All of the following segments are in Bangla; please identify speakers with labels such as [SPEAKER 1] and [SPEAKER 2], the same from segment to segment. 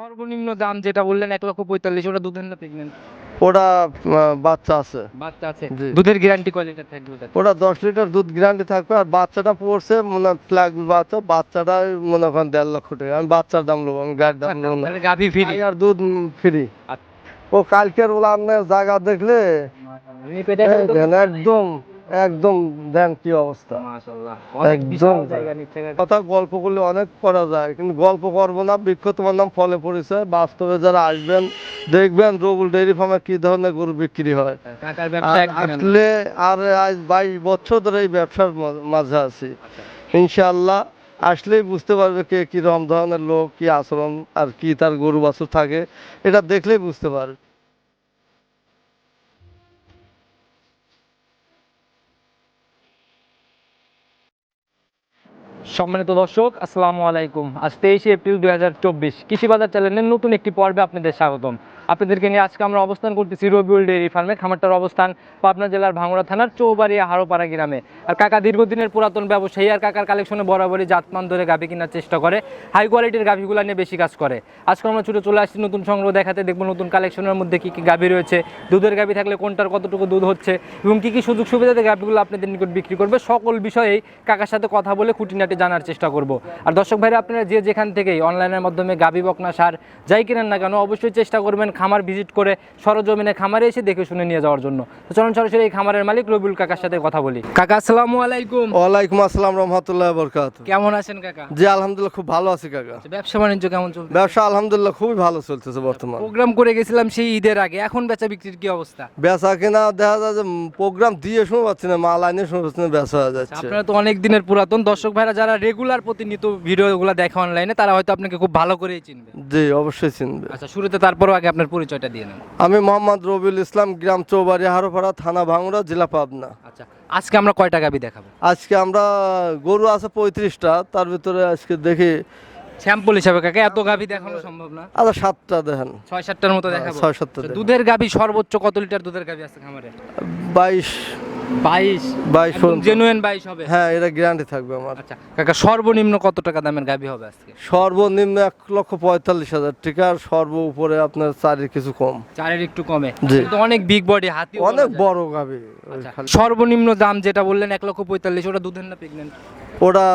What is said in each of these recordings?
[SPEAKER 1] সর্বনিম্ন দাম যেটা বললেন এক লক্ষ পঁয়তাল্লিশ ওটা দুধের না প্রেগনেন্ট
[SPEAKER 2] ওটা বাচ্চা আছে।
[SPEAKER 1] বাচ্চা আছে। দুধের গ্যারান্টি কয় লিটার থাকবে ওটা
[SPEAKER 2] দশ লিটার দুধ গ্যারান্টি থাকবে আর বাচ্চাটা পড়ছে মনে ফ্ল্যাগ বাচ্চা বাচ্চাটা মনে করেন দেড় লক্ষ টাকা। আমি বাচ্চার দাম নেব আমি গাড়ির দাম নেব
[SPEAKER 1] গাভি ফ্রি
[SPEAKER 2] আর দুধ ফ্রি
[SPEAKER 1] আচ্ছা।
[SPEAKER 2] ও কালকের ওলা আপনার জায়গা দেখলে একদম একদম দেন কি অবস্থা। একদম। কথা গল্প করলে অনেক করা যায় কিন্তু গল্প করব না বৃক্ষ তোমার নাম ফলে পড়েছে বাস্তবে যারা আসবেন দেখবেন রবুল ডেইরি ফার্মে কি ধরনের গরু বিক্রি হয়। আসলে আর আজ বাইশ বছর ধরে এই ব্যবসার মাঝে আছি।
[SPEAKER 1] আচ্ছা।
[SPEAKER 2] ইনশাআল্লাহ আসলেই বুঝতে পারবে কে কি রকম ধরনের লোক কি আচরণ আর কি তার গরু বাছুর থাকে এটা দেখলেই বুঝতে পারবে।
[SPEAKER 1] সম্মানিত দর্শক, আসসালামু আলাইকুম। আজ তেইশে এপ্রিল দুই হাজার চব্বিশ। কৃষিবাজার চ্যানেলের নতুন একটি পর্বে আপনাদের স্বাগতম। আপনাদেরকে নিয়ে আজকে আমরা অবস্থান করতেছি রবিউল ডেয়ারি ফার্মে, খামারটার অবস্থান পাবনা জেলার ভাঙড়া থানার চৌবাড়িয়া হারোপাড়া গ্রামে। আর কাকা দীর্ঘদিনের পুরাতন ব্যবসায়ী আর কাকার কালেকশনে বরাবরই জাতমান ধরে গাভি কেনার চেষ্টা করে হাই কোয়ালিটির গাভিগুলো নিয়ে বেশি কাজ করে। আজকে আমরা ছুটে চলে আসছি নতুন সংগ্রহ দেখাতে, দেখব নতুন কালেকশনের মধ্যে কী কী গাভি রয়েছে, দুধের গাভি থাকলে কোনটার কতটুকু দুধ হচ্ছে এবং কী কী সুযোগ সুবিধাতে গাভিগুলো আপনাদের নিকট বিক্রি করবে, সকল বিষয়েই কাকার সাথে কথা বলে খুঁটিনাটি জানার চেষ্টা করব। আর দর্শক ভাইরা, আপনারা যে যেখান থেকেই অনলাইনের মাধ্যমে গাভি বকনা সার যাই কিনেন না কেন, অবশ্যই চেষ্টা করবেন খামার ভিজিট করে সরজমিনে খামারে এসে দেখে শুনে নিয়ে যাওয়ার জন্য। তো চলুন সরাসরি এই খামারের মালিক রবিউল কাকার সাথে কথা বলি। কাকা আসসালামু আলাইকুম।
[SPEAKER 2] ওয়ালাইকুম আসসালাম রহমতুল্লাহ বরকাত
[SPEAKER 1] কেমন আছেন কাকা?
[SPEAKER 2] জি আলহামদুলিল্লাহ খুব ভালো আছি কাকা।
[SPEAKER 1] ব্যবসা বাণিজ্য কেমন চলছে
[SPEAKER 2] ব্যবসা আলহামদুলিল্লাহ খুবই ভালো চলতেছে বর্তমান।
[SPEAKER 1] প্রোগ্রাম করে গেছিলাম সেই ঈদের আগে এখন বেচা বিক্রির কি অবস্থা?
[SPEAKER 2] বেচা কেনা দেখা যায় যে প্রোগ্রাম দিয়ে শুনে পাচ্ছি না মাল আইনে শুনে পাচ্ছি না বেচা হয়ে যাচ্ছে।
[SPEAKER 1] আপনারা তো অনেক দিনের পুরাতন। দর্শক ভাইরা যারা রেগুলার প্রতিনিয়ত ভিডিওগুলো দেখে অনলাইনে তারা হয়তো আপনাকে খুব ভালো করেই চিনবে।
[SPEAKER 2] জি অবশ্যই চিনবে।
[SPEAKER 1] আচ্ছা শুরুতে তারপরও আগে আপনার পরিচয়টা দিয়ে নেন।
[SPEAKER 2] আমি মোহাম্মদ রবিউল ইসলাম গ্রাম চৌবাড়ি হারোপাড়া থানা ভাঙড়া জেলা পাবনা।
[SPEAKER 1] আচ্ছা আজকে আমরা কয়টা গাবি দেখাবো?
[SPEAKER 2] আজকে আমরা গরু আছে পঁয়ত্রিশটা তার ভিতরে আজকে দেখি।
[SPEAKER 1] স্যাম্পল হিসাবে কাকে? এত গাভি দেখানো সম্ভব না।
[SPEAKER 2] আচ্ছা সাতটা দেখেন।
[SPEAKER 1] ছয় সাতটার মতো দেখাবো।
[SPEAKER 2] ছয় সাতটা
[SPEAKER 1] দুধের গাভি সর্বোচ্চ কত লিটার দুধের গাভি আছে খামারে?
[SPEAKER 2] বাইশ।
[SPEAKER 1] বাইশ।
[SPEAKER 2] বাইশ
[SPEAKER 1] জেনুইন বাইশ হবে।
[SPEAKER 2] হ্যাঁ এটা গ্যারান্টি থাকবে আমার।
[SPEAKER 1] আচ্ছা কাকা সর্বনিম্ন কত টাকা দামের গাভি হবে আজকে?
[SPEAKER 2] সর্বনিম্ন এক লক্ষ পঁয়তাল্লিশ হাজার টাকা আর সর্ব উপরে আপনার চারের কিছু কম।
[SPEAKER 1] চারের একটু কমে।
[SPEAKER 2] জি।
[SPEAKER 1] অনেক বিগ বডি হাতি
[SPEAKER 2] অনেক বড়
[SPEAKER 1] আচ্ছা, সর্বনিম্ন দাম যেটা বললেন এক লক্ষ পঁয়তাল্লিশ ওটা দুধের না প্রেগনেন্ট
[SPEAKER 2] ওটা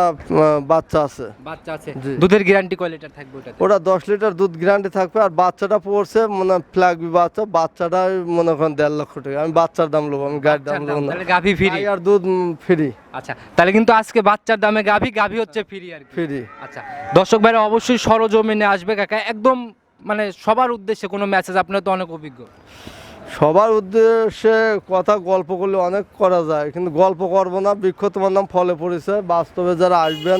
[SPEAKER 2] বাচ্চা আছে।
[SPEAKER 1] বাচ্চা আছে। দুধের গ্যারান্টি কয় লিটার থাকবে ওটাতে?
[SPEAKER 2] ওটা দশ লিটার দুধ গ্যারান্টি থাকবে আর বাচ্চাটা পড়ছে মানে ফ্ল্যাগ বাচ্চা বাচ্চাটা মনে করেন দেড় লক্ষ টাকা। আমি বাচ্চার দাম নেব আমি গাড়ির দাম
[SPEAKER 1] বাচ্চার
[SPEAKER 2] না।
[SPEAKER 1] গাভি ফ্রি
[SPEAKER 2] আর দুধ ফ্রি
[SPEAKER 1] আচ্ছা তাহলে কিন্তু আজকে বাচ্চার দামে গাভি গাভি হচ্ছে ফ্রি আর
[SPEAKER 2] ফ্রি
[SPEAKER 1] আচ্ছা দর্শক ভাইরা অবশ্যই সরজমিনে আসবে কাকা। একদম মানে সবার উদ্দেশ্যে কোনো মেসেজ আপনার তো অনেক অভিজ্ঞ।
[SPEAKER 2] সবার উদ্দেশ্যে কথা গল্প করলে অনেক করা যায় কিন্তু গল্প করব না। বৃক্ষ তোমার নাম ফলে পড়েছে। বাস্তবে যারা আসবেন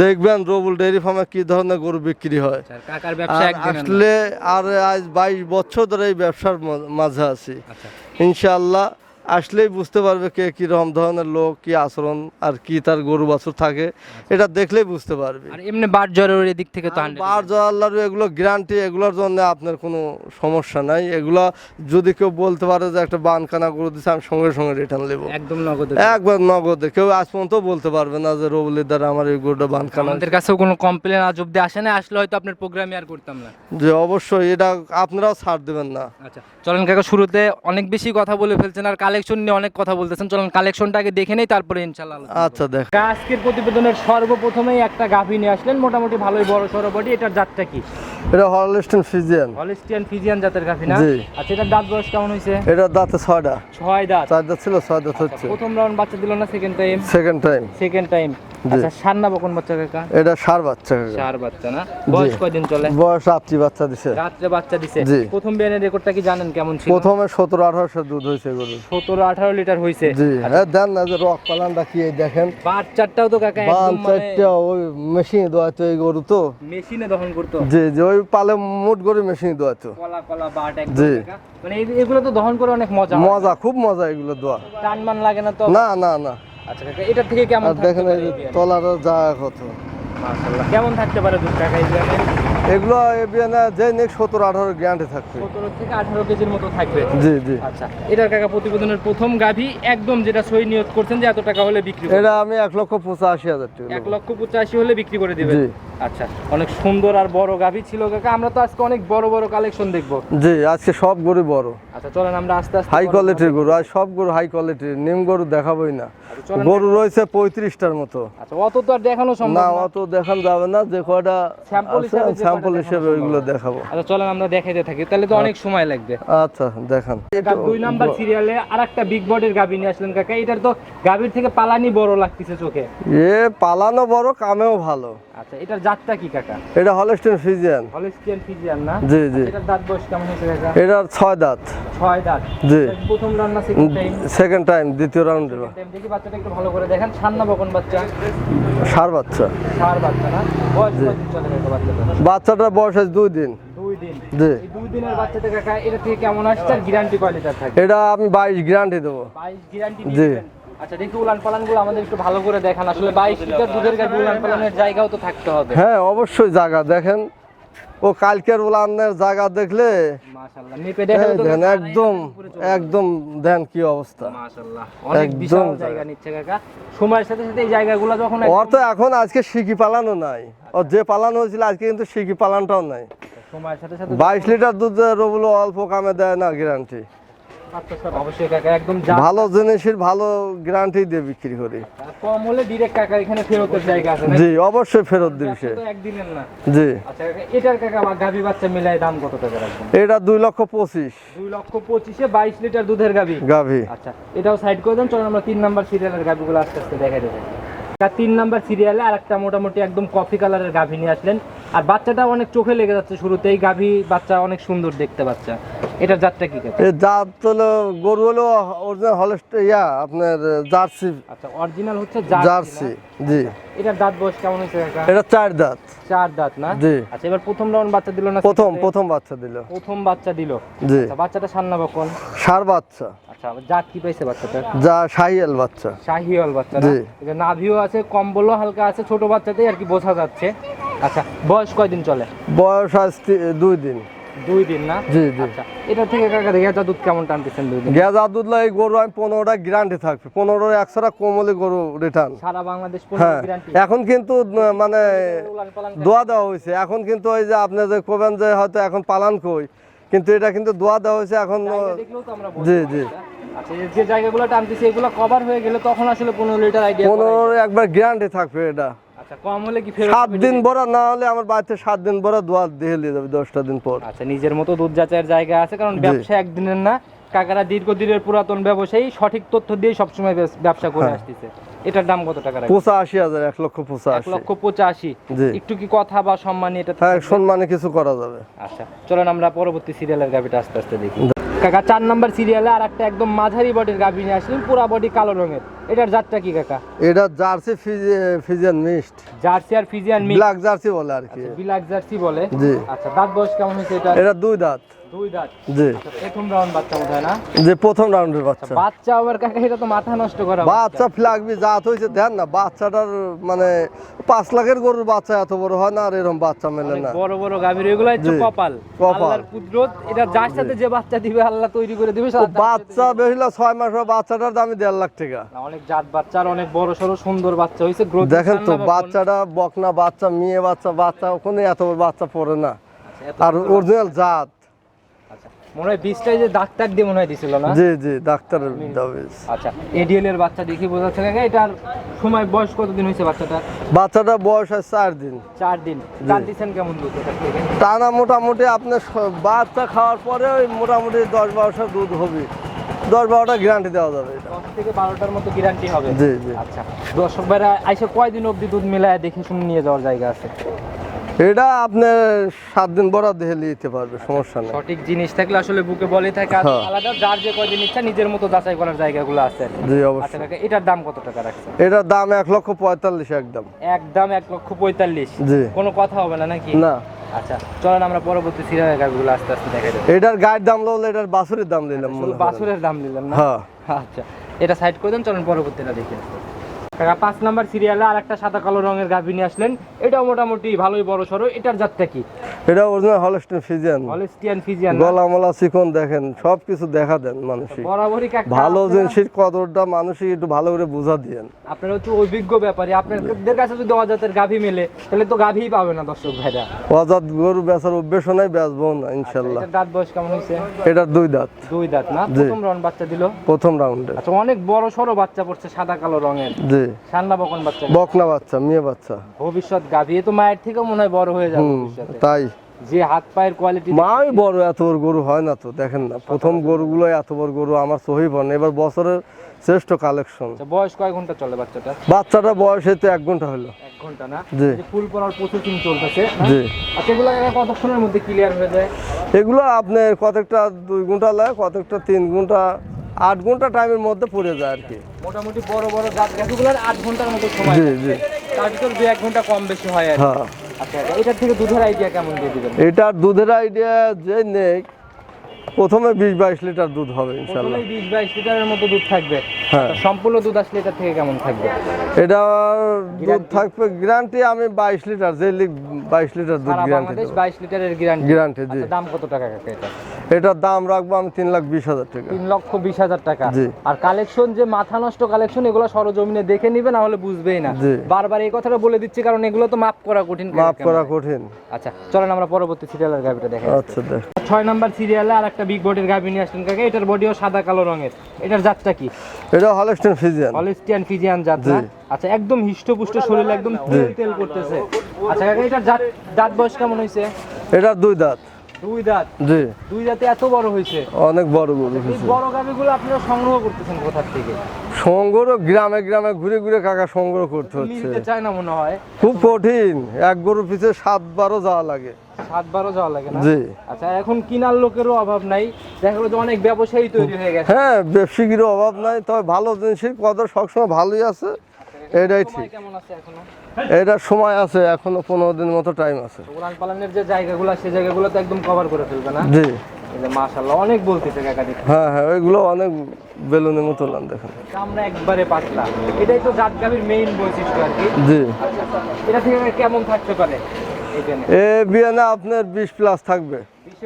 [SPEAKER 2] দেখবেন রবুল ডেয়ারি ফার্মে কি ধরনের গরু বিক্রি হয়।
[SPEAKER 1] আচ্ছা।
[SPEAKER 2] আসলে আর আজ বাইশ বছর ধরে এই ব্যবসার মাঝে আছি।
[SPEAKER 1] আচ্ছা।
[SPEAKER 2] ইনশাআল্লাহ আসলেই বুঝতে পারবে কে কি রকম ধরনের লোক কি আচরণ আর কি তার গরু বাছুর থাকে। এটা দেখলেই বুঝতে পারবে।
[SPEAKER 1] আর এমনি বার জ্বরের এদিক থেকে তো 100
[SPEAKER 2] বার আল্লাহর এগুলো গ্যারান্টি এগুলোর জন্য আপনার কোনো সমস্যা নাই। এগুলো যদি কেউ বলতে পারে যে একটা বানখানা গরু দিচ্ছে আমি সঙ্গে সঙ্গে রিটার্ন নেব।
[SPEAKER 1] একদম নগদ।
[SPEAKER 2] একবার নগদে। কেউ আজ পর্যন্ত বলতে পারবে না যে রবুলের দ্বারা আমার এই গরুটা বানখানা
[SPEAKER 1] আমাদের কাছেও কোনো কমপ্লেন আজ অব্দি আসে না আসলে হয়তো আপনার প্রোগ্রামে আর করতাম না।
[SPEAKER 2] যে অবশ্যই এটা আপনারাও ছাড় দেবেন না।
[SPEAKER 1] আচ্ছা চলেন কাকা শুরুতে অনেক বেশি কথা বলে ফেলছেন আর কালেকশন নিয়ে অনেক কথা বলতেছেন। চলেন কালেকশনটা আগে দেখে নেই তারপরে ইনশাল্লাহ
[SPEAKER 2] আচ্ছা দেখ।
[SPEAKER 1] আজকের প্রতিবেদনের সর্বপ্রথমেই একটা গাভী নিয়ে আসলেন। মোটামুটি ভালোই বড় সড়ো বডি। এটার জাতটা কি?
[SPEAKER 2] এটা হরলিস্টন ফিজিয়ান।
[SPEAKER 1] হলিস্টিয়ান ফিজিয়ান জাতের গাভী না? আচ্ছা এটার দাঁত বয়স কেমন হয়েছে
[SPEAKER 2] এটা দাঁতে ছয়টা
[SPEAKER 1] ছয় দাঁত?
[SPEAKER 2] চার দাঁত ছিল ছয় দাঁত হচ্ছে।
[SPEAKER 1] প্রথম রাউন্ড বাচ্চা দিল না second time
[SPEAKER 2] second time
[SPEAKER 1] second time আচ্ছা সান্না বকন বাচ্চা কাকা?
[SPEAKER 2] এটা সার বাচ্চা কাকা।
[SPEAKER 1] চার বাচ্চা না? বয়স কয়দিন চলে?
[SPEAKER 2] বয়স রাত্রি বাচ্চা দিছে।
[SPEAKER 1] রাত্রে বাচ্চা দিছে। প্রথম বিয়ানের রেকর্ডটা কি জানেন কেমন ছিল?
[SPEAKER 2] প্রথমে সতেরো আঠারোশো দুধ হয়েছে গরু
[SPEAKER 1] সতেরো আঠারো লিটার হয়েছে
[SPEAKER 2] জি। হ্যাঁ দেন না যে রক পালানটা কি এই দেখেন।
[SPEAKER 1] বাচ্চাটাও তো কাকা একদম মানে
[SPEAKER 2] চারটা ওই মেশিনে দোয়াতো এই গরু তো।
[SPEAKER 1] মেশিনে দহন করতো।
[SPEAKER 2] জি যে ওই পালে মোট গরু মেশিনে
[SPEAKER 1] কলা কলা বাট
[SPEAKER 2] জি।
[SPEAKER 1] মানে এগুলো তো দহন করে অনেক মজা
[SPEAKER 2] মজা খুব মজা এগুলো দোয়া।
[SPEAKER 1] টান মান লাগে না তো?
[SPEAKER 2] না না না।
[SPEAKER 1] আচ্ছা কাকা এটার থেকে কেমন
[SPEAKER 2] দেখেন এই যে কত
[SPEAKER 1] মাশাআল্লাহ। কেমন থাকতে পারে দুধ কাকা এই?
[SPEAKER 2] এগুলো এবিএনে যে নেক সতেরো আঠারো গ্যারান্টি থাকবে।
[SPEAKER 1] সতেরো থেকে আঠারো কেজির মতো থাকবে।
[SPEAKER 2] জি জি।
[SPEAKER 1] আচ্ছা এটার কাকা প্রতিবেদনের প্রথম গাভী একদম যেটা সই নিয়োগ করছেন যে এত টাকা হলে বিক্রি
[SPEAKER 2] এটা আমি এক লক্ষ পঁচাশি হাজার টাকা
[SPEAKER 1] এক লক্ষ পঁচাশি হলে বিক্রি করে দিবেন। আচ্ছা অনেক সুন্দর আর বড় গাভী ছিল কাকা। আমরা তো আজকে অনেক বড় বড় কালেকশন দেখব।
[SPEAKER 2] জি আজকে সব গরু বড়।
[SPEAKER 1] আচ্ছা চলেন আমরা আস্তে আস্তে
[SPEAKER 2] হাই কোয়ালিটির গরু আর সব গরু হাই কোয়ালিটির নিম গরু দেখাবোই না।
[SPEAKER 1] আচ্ছা,
[SPEAKER 2] গরু রয়েছে পঁয়ত্রিশটার মতো।
[SPEAKER 1] আচ্ছা অত তো আর দেখানো সম্ভব
[SPEAKER 2] না অত দেখানো যাবে না যে কয়টা আছে
[SPEAKER 1] হিসেবে
[SPEAKER 2] স্যাম্পল হিসেবে ওইগুলো দেখাবো।
[SPEAKER 1] আচ্ছা চলেন আমরা দেখাইতে থাকি। তাহলে তো অনেক সময় লাগবে।
[SPEAKER 2] আচ্ছা দেখান।
[SPEAKER 1] এটা দুই নাম্বার সিরিয়ালে আরেকটা বিগ বডির গাভী নিয়ে আসলেন কাকা। এটার তো গাভীর থেকে পালানি বড় লাগতেছে চোখে।
[SPEAKER 2] এ পালানো বড় কামেও ভালো।
[SPEAKER 1] আচ্ছা এটার জাতটা কি কাকা?
[SPEAKER 2] এটা হলস্টেন ফিজিয়ান
[SPEAKER 1] হলিস্টিয়ান ফিজিয়ান না?
[SPEAKER 2] জি জি।
[SPEAKER 1] এটার দাঁত বয়স কেমন হয়েছে কাকা?
[SPEAKER 2] এটার ছয় দাঁত।
[SPEAKER 1] ছয় দাঁত।
[SPEAKER 2] জি।
[SPEAKER 1] প্রথম রান্না সেকেন্ড টাইম
[SPEAKER 2] সেকেন্ড টাইম দ্বিতীয় রাউন্ডে
[SPEAKER 1] টাইম দেখি বাচ্চাটা একটু ভালো করে দেখেন। সান্না বকন বাচ্চা।
[SPEAKER 2] সার বাচ্চা।
[SPEAKER 1] সার বাচ্চা না? বয়স কতদিন চলে কাকা বাচ্চাটা
[SPEAKER 2] বাচ্চাটার বয়স আছে দুই দিন।
[SPEAKER 1] এটা
[SPEAKER 2] আমি বাইশ গ্যারান্টি দেবো। জি।
[SPEAKER 1] আচ্ছা দেখি উলান পালানগুলো আমাদের একটু ভালো করে দেখান। আসলে বাইশ লিটার দুধের গাড়ি উলান পালানের জায়গাও তো থাকতে হবে।
[SPEAKER 2] হ্যাঁ অবশ্যই জায়গা। দেখেন ও কালকের উলানের জায়গা দেখলে একদম। একদম দেন কি অবস্থা। একদম
[SPEAKER 1] সময়ের সাথে সাথে এই জায়গাগুলো যখন
[SPEAKER 2] ওর তো এখন আজকে সিকি পালানো নাই। ওর যে পালানো হয়েছিল আজকে কিন্তু সিকি পালানটাও নাই। বাইশ লিটার দুধ রবুলো অল্প কামে দেয় না গ্যারান্টি
[SPEAKER 1] অবশ্যই কাকা একদম
[SPEAKER 2] ভালো জিনিসের ভালো গ্যারান্টি দিয়ে বিক্রি করি।
[SPEAKER 1] কম হলে ডিরেক্ট কাকা এখানে ফেরতের জায়গা আছে
[SPEAKER 2] জি অবশ্যই ফেরত দিবি সে
[SPEAKER 1] একদিনের না।
[SPEAKER 2] জি।
[SPEAKER 1] আচ্ছা এটার কাকা বা বাচ্চা মিলাই দাম কত টাকা রাখবেন?
[SPEAKER 2] এটা দুই লক্ষ পঁচিশ।
[SPEAKER 1] দুই লক্ষ পঁচিশে বাইশ লিটার দুধের গাভী?
[SPEAKER 2] গাভী।
[SPEAKER 1] আচ্ছা এটাও সাইড করে দেন চলুন আমরা তিন নাম্বার সিরিয়ালের গাভিগুলো আস্তে আস্তে দেখাই দেবো তিন নাম্বার সিরিয়ালে আর একটা মোটামুটি একদম কফি কালারের গাভী নিয়ে আসলেন। আর বাচ্চাটা অনেক চোখে লেগে যাচ্ছে শুরুতেই গাভী বাচ্চা অনেক সুন্দর দেখতে বাচ্চা। এটার জাতটা কি
[SPEAKER 2] জাত হলো গরু হলো অরিজিনাল হলস্ট ইয়া আপনার জার্সি।
[SPEAKER 1] আচ্ছা অরিজিনাল হচ্ছে
[SPEAKER 2] জার্সি জি।
[SPEAKER 1] এটার দাঁত বয়স কেমন হয়েছে কাকা?
[SPEAKER 2] এটা চার দাঁত।
[SPEAKER 1] চার দাঁত না?
[SPEAKER 2] জি।
[SPEAKER 1] আচ্ছা এবার প্রথম রাউন্ড বাচ্চা দিল না
[SPEAKER 2] প্রথম প্রথম বাচ্চা দিল।
[SPEAKER 1] প্রথম বাচ্চা দিল।
[SPEAKER 2] জি।
[SPEAKER 1] আচ্ছা বাচ্চাটা সান্না বকন
[SPEAKER 2] সার বাচ্চা।
[SPEAKER 1] আচ্ছা জাত কি পাইছে বাচ্চাটা?
[SPEAKER 2] যা শাহিয়াল বাচ্চা।
[SPEAKER 1] শাহিয়াল বাচ্চা
[SPEAKER 2] জি।
[SPEAKER 1] নাভিও আছে কম্বলও হালকা আছে ছোট বাচ্চাতেই আর কি বোঝা যাচ্ছে। আচ্ছা বয়স কয়দিন চলে?
[SPEAKER 2] বয়স আজ দুই দিন।
[SPEAKER 1] দুই দিন না?
[SPEAKER 2] জি জি।
[SPEAKER 1] আচ্ছা এটা থেকে কাকা দুধ কেমন টানতেছেন দুই দিন?
[SPEAKER 2] আদুল্লাহ এই গরু আমি পনেরোটা গ্যারান্টি থাকবে। পনেরো একশোটা কমলে গরু রিটার্ন
[SPEAKER 1] সারা বাংলাদেশ
[SPEAKER 2] হ্যাঁ। এখন কিন্তু মানে দোয়া দেওয়া হয়েছে। এখন কিন্তু ওই যে আপনি যে কবেন যে হয়তো এখন পালান কই কিন্তু এটা কিন্তু দোয়া দেওয়া হয়েছে এখন জি, জি।
[SPEAKER 1] আচ্ছা যে জায়গাগুলো টানতেছি এগুলো কভার হয়ে গেলে তখন আসলে পনেরো লিটার আইডিয়া
[SPEAKER 2] পনেরো একবার গ্যারান্টি থাকবে এটা।
[SPEAKER 1] আচ্ছা কম হলে কি ফেরত
[SPEAKER 2] সাত দিন বড় না হলে আমার বাড়িতে সাত দিন বড় দোয়া দিয়ে নিয়ে যাবে দশটা দিন পর।
[SPEAKER 1] আচ্ছা নিজের মতো দুধ যাচাইয়ের জায়গা আছে কারণ ব্যবসা একদিনের না। কাকারা দীর্ঘদিনের পুরাতন ব্যবসায়ী সঠিক তথ্য দিয়ে সবসময় ব্যবসা করে
[SPEAKER 2] হ্যাঁ।
[SPEAKER 1] আসতেছে। এটার দাম কত টাকা
[SPEAKER 2] পঁচাশি হাজার এক লক্ষ
[SPEAKER 1] এক
[SPEAKER 2] পঁচাশি
[SPEAKER 1] লক্ষ পঁচাশি। একটু কি কথা বা সম্মানী এটা
[SPEAKER 2] হ্যাঁ সম্মানে কিছু করা যাবে।
[SPEAKER 1] আচ্ছা চলেন আমরা পরবর্তী সিরিয়ালের গাভিটা আস্তে আস্তে দেখি। কাকা চার নাম্বার সিরিয়ালে আর একটা একদম মাঝারি বডির গাভি নিয়ে আসলেন পুরা বডি কালো রঙের। এটার জাতটা কি কাকা?
[SPEAKER 2] এটা Jersey Friesian- Friesian mist
[SPEAKER 1] Jersey আর ফিজিয়ান মিক্স।
[SPEAKER 2] ব্ল্যাক জার্সি বলে আর কি।
[SPEAKER 1] ব্ল্যাক জার্সি বলে।
[SPEAKER 2] জি।
[SPEAKER 1] আচ্ছা দাঁত বয়স কেমন হয়েছে এটা
[SPEAKER 2] এটা দুই দাঁত।
[SPEAKER 1] দুই দাঁত।
[SPEAKER 2] জি।
[SPEAKER 1] আচ্ছা, প্রথম রাউন্ড বাচ্চা বোধ না?
[SPEAKER 2] যে প্রথম রাউন্ডের বাচ্চা।
[SPEAKER 1] বাচ্চা আবার কাকা এটা তো মাথা নষ্ট করা
[SPEAKER 2] বাচ্চা। ফ্লাগবি জাত হয়েছে দেন না বাচ্চাটার মানে পাঁচ লাখের গরুর বাচ্চা এত বড় হয় না আর এরকম বাচ্চা মেলে না।
[SPEAKER 1] বড় বড় গাভীর এগুলো হচ্ছে কপাল।
[SPEAKER 2] কপাল।
[SPEAKER 1] কুদরত এটা যার সাথে যে বাচ্চা দিবে আল্লাহ তৈরি করে দিবে
[SPEAKER 2] বাচ্চা ছয় মাস বাচ্চাটার দামি দেড় লাখ টাকা।
[SPEAKER 1] অনেক জাত বাচ্চার অনেক বড় সড়ো সুন্দর বাচ্চা হয়েছে
[SPEAKER 2] দেখেন তো বাচ্চাটা বকনা বাচ্চা মেয়ে বাচ্চা বাচ্চা ওখানে এত বড় বাচ্চা পড়ে না। আর অরিজিনাল জাত।
[SPEAKER 1] আচ্ছা, মনে হয় বীজটাই যে ডাক্তার দিয়ে মনে হয় দিছিল না?
[SPEAKER 2] জি জি ডাক্তারের
[SPEAKER 1] আচ্ছা এডিএল এর বাচ্চা দেখি বোঝাচ্ছে কাকা এটার সময় বয়স কতদিন হয়েছে বাচ্চাটা
[SPEAKER 2] বাচ্চাটা বয়স হয় চার দিন।
[SPEAKER 1] চার দিন। টানতেছেন কেমন দুধ?
[SPEAKER 2] টানা মোটামুটি আপনার বাচ্চা খাওয়ার পরে ওই মোটামুটি দশ বারোশো দুধ হবে। দশ বারোটা গ্যারান্টি দেওয়া যাবে
[SPEAKER 1] দশ থেকে বারোটার মতো গ্যারান্টি হবে।
[SPEAKER 2] জি জি।
[SPEAKER 1] আচ্ছা দর্শক ভাইরা আইসে কয়দিন অবধি দুধ মিলায় দেখে শুনে নিয়ে যাওয়ার জায়গা আছে?
[SPEAKER 2] এটা আপনার সাত দিন দেহে নিতে পারবে সমস্যা নেই।
[SPEAKER 1] সঠিক জিনিস থাকলে আসলে বুকে বলে থাকে আর
[SPEAKER 2] হ্যাঁ।
[SPEAKER 1] আলাদা যার যে কয়দিন ইচ্ছা নিজের মতো যাচাই করার জায়গাগুলো আছে
[SPEAKER 2] জি
[SPEAKER 1] আচ্ছা
[SPEAKER 2] অবশ্যই
[SPEAKER 1] কাকা এটার দাম কত টাকা রাখছে
[SPEAKER 2] এটার দাম এক লক্ষ পঁয়তাল্লিশ একদম।
[SPEAKER 1] একদম এক লক্ষ পঁয়তাল্লিশ।
[SPEAKER 2] জি।
[SPEAKER 1] কোনো কথা হবে না নাকি?
[SPEAKER 2] না।
[SPEAKER 1] আচ্ছা চলেন আমরা পরবর্তী সিরিয়ালের গাছগুলো আস্তে আস্তে দেখাই দেবো।
[SPEAKER 2] এটার গায়ের দাম লোলে এটার বাছুরের দাম নিলাম করেন।
[SPEAKER 1] বাছুরের দাম দিলেন না?
[SPEAKER 2] হ্যাঁ।
[SPEAKER 1] আচ্ছা এটা সাইড করে দেন চলেন পরবর্তীটা দেখি। কাকা পাঁচ নাম্বার সিরিয়ালে আর একটা সাদা কালো রঙের গাভী নিয়ে আসলেন। এটাও মোটামুটি ভালোই বড় সড়ো এটার জাতটা কি?
[SPEAKER 2] এটা original Holstein Friesian
[SPEAKER 1] Holstein Friesian
[SPEAKER 2] গলা মলা চিকন দেখেন সব কিছু দেখা দেন মানুষই।
[SPEAKER 1] বরাবরই
[SPEAKER 2] ভালো জিনিসের কদরটা মানুষই একটু ভালো করে বুঝা দিয়েন।
[SPEAKER 1] আপনারা হচ্ছে অভিজ্ঞ ব্যাপারী আপনাদের কাছে যদি অজাতের গাভী মেলে তাহলে তো গাভীই পাবে না দর্শক ভাইরা।
[SPEAKER 2] অজাত গরু বেচার অভ্যেস নাই বেচবো না ইনশাল্লাহ।
[SPEAKER 1] এটার দাঁত বয়স কেমন হয়েছে?
[SPEAKER 2] এটার দুই দাঁত।
[SPEAKER 1] দুই দাঁত না? প্রথম রন বাচ্চা দিল?
[SPEAKER 2] প্রথম রাউন্ডে
[SPEAKER 1] আচ্ছা অনেক বড় সড়ো বাচ্চা পড়ছে সাদা কালো রঙের।
[SPEAKER 2] জি।
[SPEAKER 1] বকন বাচ্চা।
[SPEAKER 2] বকনা বাচ্চা মেয়ে বাচ্চা।
[SPEAKER 1] ভবিষ্যৎ গাভী তো মায়ের থেকেও মনে হয় বড় হয়ে যাবে ভবিষ্যতে।
[SPEAKER 2] তাই।
[SPEAKER 1] যে হাত পায়ের কোয়ালিটি
[SPEAKER 2] মাই বড় এত বড় গরু হয় না তো দেখেন না। প্রথম গরুগুলো এত বড় গরু আমার সহি পড়ে এবার বছরের শ্রেষ্ঠ কালেকশন
[SPEAKER 1] বয়স কয় ঘণ্টা চলে বাচ্চাটা?
[SPEAKER 2] বাচ্চাটা বয়স তো এক ঘণ্টা হলো।
[SPEAKER 1] এক ঘণ্টা না?
[SPEAKER 2] জি।
[SPEAKER 1] ফুল পড়ার প্রসেসিং চলতেছে
[SPEAKER 2] জি।
[SPEAKER 1] আচ্ছা এগুলো কতক্ষণের মধ্যে ক্লিয়ার হয়ে যায়?
[SPEAKER 2] এগুলো আপনি কতকটা দুই ঘণ্টা লাগে কতকটা তিন ঘণ্টা আট ঘণ্টা টাইমের মধ্যে পড়ে যায় আর কি।
[SPEAKER 1] মোটামুটি বড় বড় জাত গাছগুলোর আট ঘণ্টার মতো সময়
[SPEAKER 2] জি জি।
[SPEAKER 1] তার ভিতর দু এক ঘণ্টা কম বেশি হয় আর
[SPEAKER 2] হ্যাঁ।
[SPEAKER 1] আচ্ছা আচ্ছা এটার থেকে দুধের আইডিয়া কেমন দিয়ে দিবেন?
[SPEAKER 2] এটার দুধের আইডিয়া যে নেই প্রথমে বিশ বাইশ লিটার দুধ হবে ইনশাল্লাহ
[SPEAKER 1] বিশ বাইশ লিটারের মতো দুধ থাকবে।
[SPEAKER 2] হ্যাঁ।
[SPEAKER 1] সম্পূর্ণ দুধ আসলে এটা থেকে কেমন থাকবে?
[SPEAKER 2] এটার দুধ থাকবে গ্যারান্টি আমি বাইশ লিটার যে বাইশ লিটার দুধ গ্যারান্টি
[SPEAKER 1] বাইশ লিটারের গ্যারান্টি
[SPEAKER 2] গ্যারান্টি
[SPEAKER 1] আচ্ছা দাম কত টাকা কাকা এটা?
[SPEAKER 2] এটার দাম রাখব আমি তিন লাখ বিশ হাজার টাকা।
[SPEAKER 1] তিন লক্ষ বিশ হাজার টাকা। আর কালেকশন যে মাথা নষ্ট কালেকশন এগুলো সরজমিনে দেখে নিবে না হলে বুঝবেই না। বারবার এই কথাটা বলে দিচ্ছি কারণ এগুলো তো মাপ করা কঠিন
[SPEAKER 2] মাফ করা কঠিন।
[SPEAKER 1] আচ্ছা চলেন আমরা পরবর্তী সিরিয়ালের গাভিটা দেখে
[SPEAKER 2] আচ্ছা দেখ।
[SPEAKER 1] ছয় নাম্বার সিরিয়ালে আর একটা বিগ বডির গাভি নিয়ে আসলেন কাকা এটার বডিও সাদা কালো রঙের। এটার জাতটা কি?
[SPEAKER 2] এটা হলস্টেন ফিজিয়ান
[SPEAKER 1] হলিস্টিয়ান ফিজিয়ান জাত আচ্ছা একদম হিষ্টপুষ্ট শরীর একদম তেল তেল করতেছে। আচ্ছা কাকা এটার জাত দাঁত বয়স কেমন হয়েছে
[SPEAKER 2] এটার দুই দাঁত।
[SPEAKER 1] দুই দাঁত।
[SPEAKER 2] জি।
[SPEAKER 1] দুই দাঁতে এত বড় হয়েছে।
[SPEAKER 2] অনেক বড় গরু
[SPEAKER 1] এই
[SPEAKER 2] হয়েছে।
[SPEAKER 1] বড় গাভিগুলো আপনারা সংগ্রহ করতেছেন কোথা থেকে?
[SPEAKER 2] সংগ্রহ গ্রামে গ্রামে ঘুরে ঘুরে কাকা সংগ্রহ করতে হচ্ছে।
[SPEAKER 1] চায় না মনে হয়?
[SPEAKER 2] খুব কঠিন। এক গরুর পিছে সাত বারো যাওয়া লাগে।
[SPEAKER 1] সাত বারো যাওয়া লাগে না?
[SPEAKER 2] জি।
[SPEAKER 1] আচ্ছা এখন কিনার লোকেরও অভাব নাই। দেখা গেলো যে অনেক ব্যবসায়ী তৈরি হয়ে গেছে।
[SPEAKER 2] হ্যাঁ ব্যবসায়ীর অভাব নাই। তবে ভালো জিনিসের কদর সবসময় ভালোই আছে। এটাই ঠিক।
[SPEAKER 1] কেমন আছে এখনও?
[SPEAKER 2] এটার সময় আছে এখনও পনেরো দিন মতো টাইম আছে।
[SPEAKER 1] পালানের যে জায়গাগুলো সেই জায়গাগুলো তো একদম কভার করে ফেলবে না?
[SPEAKER 2] জি।
[SPEAKER 1] মাশাআল্লাহ অনেক বলতেছে কাকা দেখি
[SPEAKER 2] হ্যাঁ হ্যাঁ ওইগুলো অনেক বেলুনের মতো লান দেখেন।
[SPEAKER 1] আমরা একবারে পাতলা। এটাই তো জাত গাভীর মেইন বৈশিষ্ট্য আর কি।
[SPEAKER 2] জি।
[SPEAKER 1] এটা থেকে কেমন থাকতে পারে? এখানে
[SPEAKER 2] এ বিয়ানে আপনার বিশ প্লাস থাকবে।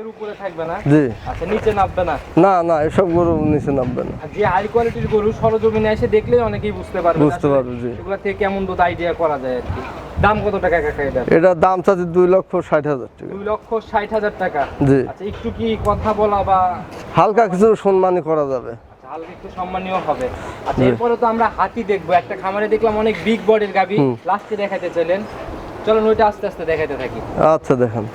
[SPEAKER 1] উপরে থাকবে না?
[SPEAKER 2] জি।
[SPEAKER 1] আচ্ছা নিচে নামবে না?
[SPEAKER 2] না না এসব গরু নিচে নামবে না।
[SPEAKER 1] যে হাই কোয়ালিটির গরু সরজমিনে এসে অনেকেই বুঝতে পারবে
[SPEAKER 2] বুঝতে পারবে, জি।
[SPEAKER 1] এগুলা থেকে কেমন দুধ আইডিয়া করা যায় আর কি। দাম কত টাকা কাকা এটা
[SPEAKER 2] এটার দাম চাচ্ছে দুই লক্ষ ষাট হাজার টাকা।
[SPEAKER 1] দুই লক্ষ ষাট হাজার টাকা।
[SPEAKER 2] জি।
[SPEAKER 1] আচ্ছা একটু কি কথা বলা বা
[SPEAKER 2] হালকা কিছু সম্মানই করা যাবে।
[SPEAKER 1] আচ্ছা, হালকা একটু সম্মানীয় হবে। আচ্ছা এরপরে তো আমরা হাতি দেখব। একটা খামারে দেখলাম অনেক বিগ বডির গাবি
[SPEAKER 2] হুম।
[SPEAKER 1] লাস্টে দেখাতে চাইলেন। চলুন ওইটা আস্তে আস্তে দেখাতে থাকি।
[SPEAKER 2] আচ্ছা দেখেন।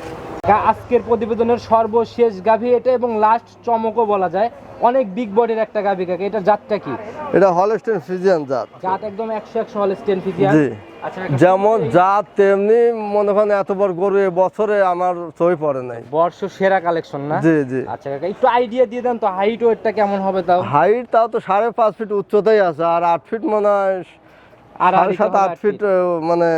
[SPEAKER 1] আজকের প্রতিবেদনের সর্বশেষ গাভি এটা এবং লাস্ট চমকও বলা যায়। অনেক বিগ বডির একটা গাভি কাকে এটা জাতটা কি?
[SPEAKER 2] এটা হলস্টেন ফিজিয়ান জাত।
[SPEAKER 1] জাত একদম একশো একশো হলে স্টেন ফিজিয়ান
[SPEAKER 2] জি।
[SPEAKER 1] আচ্ছা
[SPEAKER 2] যেমন জাত তেমনি মনে করেন এত বড় গরু এ বছরে আমার চই পড়ে নাই।
[SPEAKER 1] বর্ষ সেরা কালেকশন না?
[SPEAKER 2] জি জি।
[SPEAKER 1] আচ্ছা কাকা একটু আইডিয়া দিয়ে দেন তো হাইট ওয়েটটা কেমন হবে তাও?
[SPEAKER 2] হাইট তাও তো সাড়ে পাঁচ ফিট উচ্চতাই আছে আর আট ফিট মনে হয়
[SPEAKER 1] আর
[SPEAKER 2] সাড়ে সাত আট ফিট মানে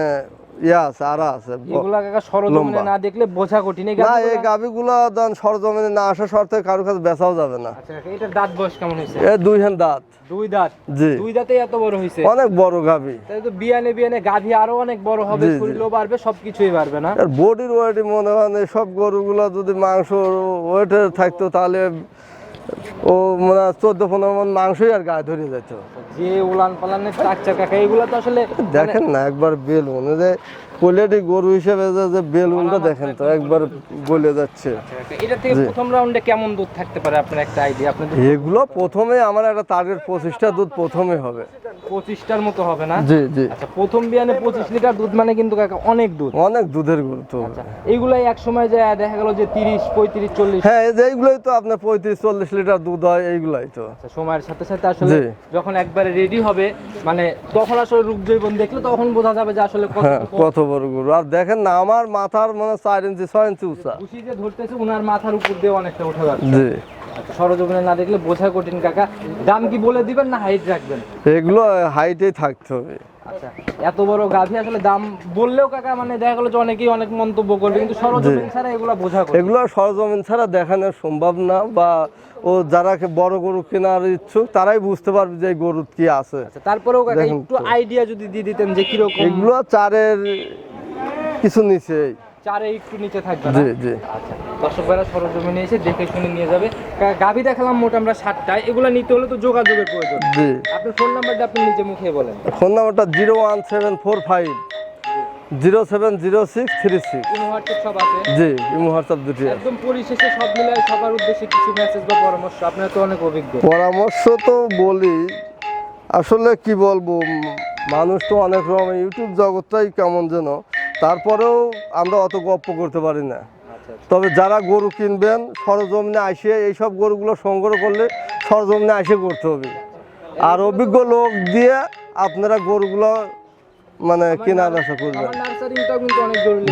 [SPEAKER 2] ইয়ে আছে আর আছে।
[SPEAKER 1] এগুলা কাকা সরজমিনে না দেখলে বোঝা কঠিন। এই
[SPEAKER 2] না এই
[SPEAKER 1] গাভিগুলা-
[SPEAKER 2] গাভিগুলো সরজমিনে না আসা শর্তে কারও কাছে বেচাও যাবে না।
[SPEAKER 1] আচ্ছা কাকা, দাঁত বয়স কেমন হয়েছে?
[SPEAKER 2] এ দুই হ্যান্ড দাঁত।
[SPEAKER 1] দুই দাঁত?
[SPEAKER 2] জি।
[SPEAKER 1] দুই দাঁতে এত বড় হয়েছে?
[SPEAKER 2] অনেক বড় গাভি।
[SPEAKER 1] তাই তো বিয়ানে বিয়ানে গাভী আরও অনেক বড় হবে। শরীরও বাড়বে সবকিছুই বাড়বে না?
[SPEAKER 2] আর বডির ওয়েট মনে হয় সব গরুগুলো যদি মাংস থাকতো তাহলে ও মানে চোদ্দ পনেরো মন মাংসই আর গায়ে ধরে যেত
[SPEAKER 1] যে উলান পালানের স্ট্রাকচার কাকা এগুলো তো আসলে
[SPEAKER 2] দেখেন না একবার বেল অনুযায়ী কোয়ালিটি গরু হিসেবে যে- বেলুনটা দেখেন তো একবার গলে যাচ্ছে।
[SPEAKER 1] মানে এটা থেকে প্রথম রাউন্ডে কেমন দুধ থাকতে পারে? আপনার একটা আইডিয়া আপনাদের
[SPEAKER 2] এগুলো প্রথমে আমার একটা টার্গেট পঁচিশটা দুধ প্রথমে হবে।
[SPEAKER 1] পঁচিশটার মতো হবে না?
[SPEAKER 2] জি জি।
[SPEAKER 1] আচ্ছা প্রথম বিয়ানে পঁচিশ লিটার দুধ মানে কিন্তু কাকা অনেক দুধ।
[SPEAKER 2] অনেক দুধের গরু তো
[SPEAKER 1] আচ্ছা এইগুলাই এক সময় যায় দেখা গেল যে তিরিশ পঁয়ত্রিশ চল্লিশ।
[SPEAKER 2] হ্যাঁ এই এইগুলোই তো আপনার পঁয়ত্রিশ চল্লিশ লিটার দুধ হয় এইগুলাই তো।
[SPEAKER 1] আচ্ছা, সময়ের সাথে সাথে আসলে যখন একবারে রেডি হবে মানে তখন আসলে রূপ জৈবন দেখলে তখন বোঝা যাবে যে আসলে কত
[SPEAKER 2] হ্যাঁ কত বড় গরু। আর দেখেন না আমার মাথার মানে চার ইঞ্চি ছয় ইঞ্চি উঁচা।
[SPEAKER 1] ধরতেছে উনার মাথার উপর দিয়ে অনেকটা উঠে যাচ্ছে।
[SPEAKER 2] জি।
[SPEAKER 1] সরজমিনে না দেখলে বোঝা কঠিন কাকা। দাম কি বলে দিবেন না হাইট রাখবেন?
[SPEAKER 2] এগুলো হাইটেই থাকতে হবে।
[SPEAKER 1] আচ্ছা এত বড় গাভী আসলে দাম বললেও কাকা মানে দেখা গেলো যে অনেকেই অনেক মন্তব্য করবে কিন্তু সরজমিন ছাড়া এগুলো বোঝা কঠিন।
[SPEAKER 2] এগুলো সরজমিন ছাড়া দেখানো সম্ভব না বা ও যারা কে- বড় গরু কেনার ইচ্ছুক তারাই বুঝতে পারবে যে এই গরুর কি আছে।
[SPEAKER 1] আচ্ছা, তারপরেও কাকা
[SPEAKER 2] দেখুন
[SPEAKER 1] একটু আইডিয়া যদি দিয়ে দিতেন যে কীরকম
[SPEAKER 2] এগুলো চারের কিছু নিচে।
[SPEAKER 1] চারে একটু নিচে থাকবে
[SPEAKER 2] জি জি।
[SPEAKER 1] আচ্ছা দর্শক ভাইরা সরজমিনে এসে দেখে শুনে নিয়ে যাবে। গাভী দেখালাম মোট আমরা সাতটায় এগুলো নিতে হলে তো যোগাযোগের প্রয়োজন।
[SPEAKER 2] জি।
[SPEAKER 1] আপনার ফোন নাম্বারটা আপনি নিজে মুখে বলেন।
[SPEAKER 2] ফোন নাম্বারটা zero one seven four five zero seven zero six three six.
[SPEAKER 1] সব আছে?
[SPEAKER 2] জি ইমো হোয়াটসঅ্যাপ দুটি
[SPEAKER 1] একদম পরিশেষে সব মিলায় সবার উদ্দেশ্যে কিছু মেসেজ বা পরামর্শ আপনার তো অনেক অভিজ্ঞ।
[SPEAKER 2] পরামর্শ তো বলি আসলে কি বলব মানুষ তো অনেক রকম ইউটিউব জগৎটাই কেমন যেন। তারপরেও আমরা অত গপ্প করতে পারি না
[SPEAKER 1] আচ্ছা
[SPEAKER 2] তবে যারা গরু কিনবেন সরজমিনে আসে এইসব গরুগুলো সংগ্রহ করলে সরজমিনে আসে করতে হবে আর অভিজ্ঞ লোক দিয়ে আপনারা গরুগুলো মানে কেনা বেচা করবেন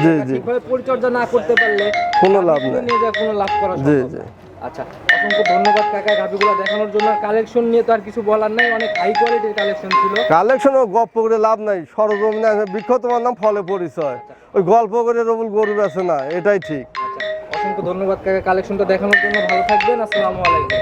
[SPEAKER 2] জি, জি।
[SPEAKER 1] পরিচর্যা না করতে পারলে
[SPEAKER 2] কোনো লাভ নেই।
[SPEAKER 1] কোনো লাভ করা
[SPEAKER 2] জি জি।
[SPEAKER 1] আচ্ছা অসংখ্য ধন্যবাদ কাকা গাভিগুলো দেখানোর জন্য। কালেকশন নিয়ে তো আর কিছু বলার নাই অনেক হাই কোয়ালিটির কালেকশন ছিল।
[SPEAKER 2] কালেকশন ও গপ্প করে লাভ নাই সরজমিনে আছে বৃক্ষ তোমার নাম ফলে পরিচয়। ওই গল্প করে রবুল গরু আছে না এটাই ঠিক।
[SPEAKER 1] আচ্ছা অসংখ্য ধন্যবাদ কাকা কালেকশনটা দেখানোর জন্য ভালো থাকবেন আসসালামু আলাইকুম।